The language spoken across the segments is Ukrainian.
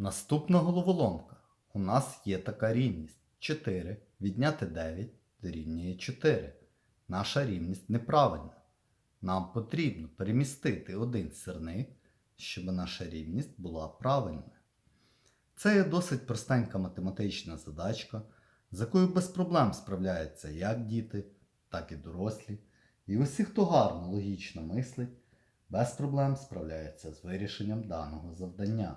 Наступна головоломка. У нас є така рівність. 4 відняти 9 дорівнює 4. Наша рівність неправильна. Нам потрібно перемістити один сірник, щоб наша рівність була правильною. Це є досить простенька математична задачка, з якою без проблем справляються як діти, так і дорослі. І усі, хто гарно логічно мислить, без проблем справляється з вирішенням даного завдання.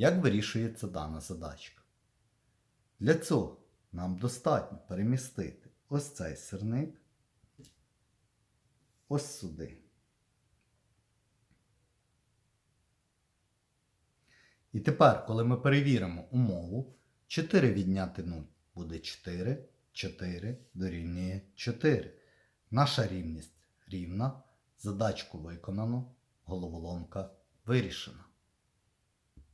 Як вирішується дана задачка? Для цього нам достатньо перемістити ось цей сирник ось сюди. І тепер, коли ми перевіримо умову, 4 відняти 0 буде 4, 4 дорівнює 4. Наша рівність рівна, задачку виконано, головоломка вирішена.